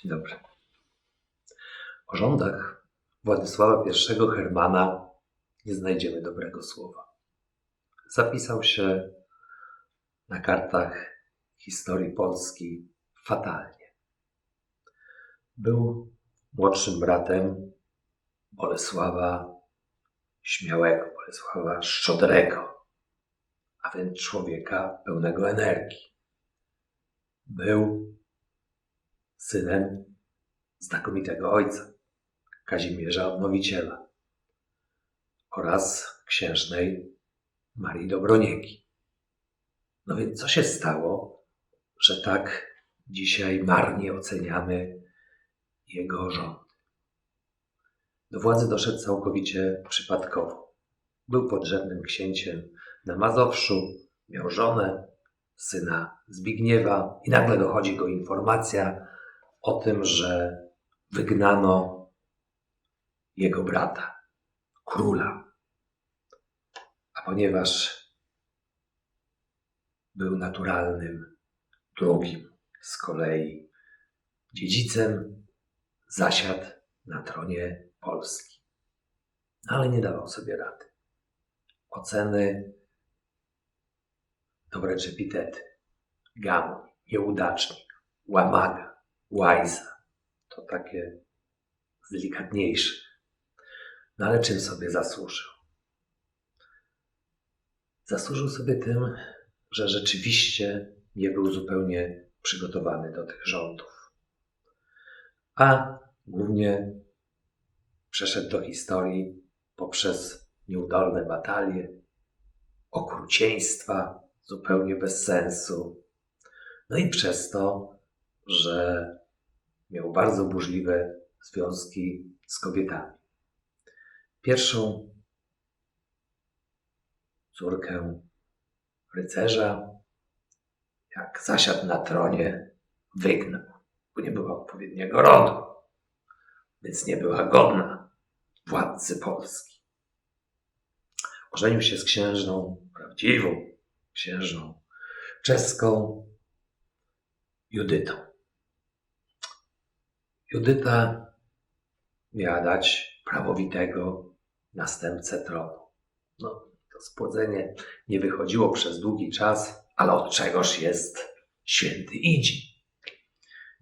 Dzień dobry. O rządach Władysława I Hermana nie znajdziemy dobrego słowa. Zapisał się na kartach historii Polski fatalnie. Był młodszym bratem Bolesława Śmiałego, Bolesława Szczodrego, a więc człowieka pełnego energii. Był synem znakomitego ojca, Kazimierza Odnowiciela oraz księżnej Marii Dobronieki. No więc co się stało, że tak dzisiaj marnie oceniamy jego rząd? Do władzy doszedł całkowicie przypadkowo. Był podrzędnym księciem na Mazowszu, miał żonę, syna Zbigniewa i nagle dochodzi go informacja o tym, że wygnano jego brata, króla. A ponieważ był naturalnym drugim z kolei dziedzicem, zasiadł na tronie Polski. No, ale nie dawał sobie rady. Oceny, dobre czy epitety. Gamoń, nieudacznik, łamaga, łajza. To takie delikatniejsze. No ale czym sobie zasłużył? Zasłużył sobie tym, że rzeczywiście nie był zupełnie przygotowany do tych rządów. A głównie przeszedł do historii poprzez nieudolne batalie, okrucieństwa zupełnie bez sensu. No i przez to, że miał bardzo burzliwe związki z kobietami. Pierwszą córkę rycerza, jak zasiadł na tronie, wygnał, bo nie była odpowiedniego rodu, więc nie była godna władcy Polski. Ożenił się z księżną, prawdziwą księżną czeską, Judytą. Judyta miała dać prawowitego następcę tronu. No, to spłodzenie nie wychodziło przez długi czas, ale od czegoż jest święty Idzi.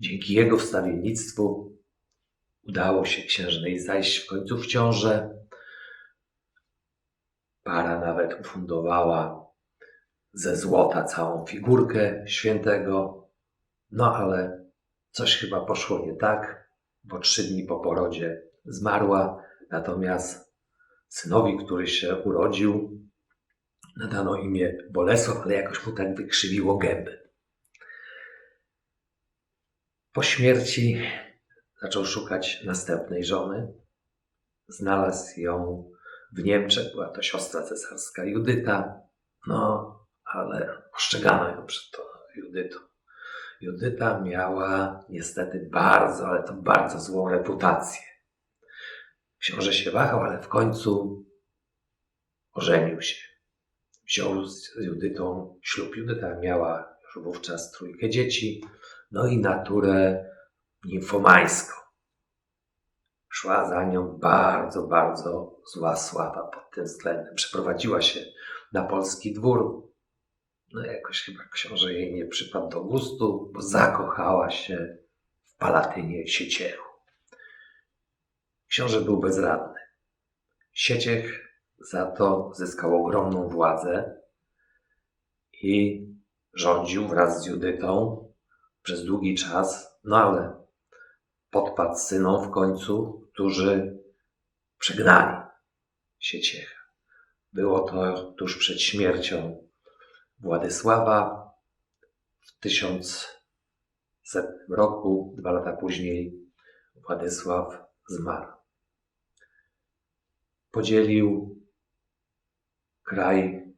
Dzięki jego wstawiennictwu udało się księżnej zajść w końcu w ciążę. Para nawet ufundowała ze złota całą figurkę świętego, no ale coś chyba poszło nie tak, bo trzy dni po porodzie zmarła, natomiast synowi, który się urodził, nadano imię Bolesław, ale jakoś mu tak wykrzywiło gęby. Po śmierci zaczął szukać następnej żony. Znalazł ją w Niemczech, była to siostra cesarska Judyta, no ale ostrzegano ją przed tą Judytą. Judyta miała niestety bardzo, ale to bardzo złą reputację. Książę się wahał, ale w końcu ożenił się. Wziął z Judytą ślub. Judyta miała już wówczas trójkę dzieci, no i naturę nimfomańską. Szła za nią bardzo, bardzo zła sława pod tym względem. Przeprowadziła się na polski dwór. No jakoś chyba książę jej nie przypadł do gustu, bo zakochała się w Palatynie Sieciechu. Książę był bezradny. Sieciech za to zyskał ogromną władzę i rządził wraz z Judytą przez długi czas, no ale podpadł synom w końcu, którzy przegnali Sieciecha. Było to tuż przed śmiercią Władysława w 1100 roku, dwa lata później Władysław zmarł podzielił kraj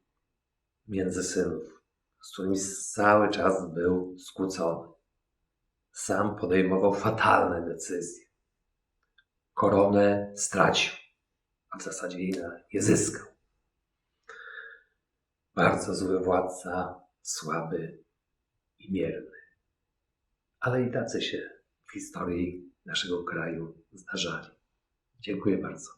między synów, z którymi cały czas był skłócony. Sam podejmował fatalne decyzje. Koronę stracił, a w zasadzie je zyskał. Bardzo zły władca, słaby i mierny. Ale i tacy się w historii naszego kraju zdarzali. Dziękuję bardzo.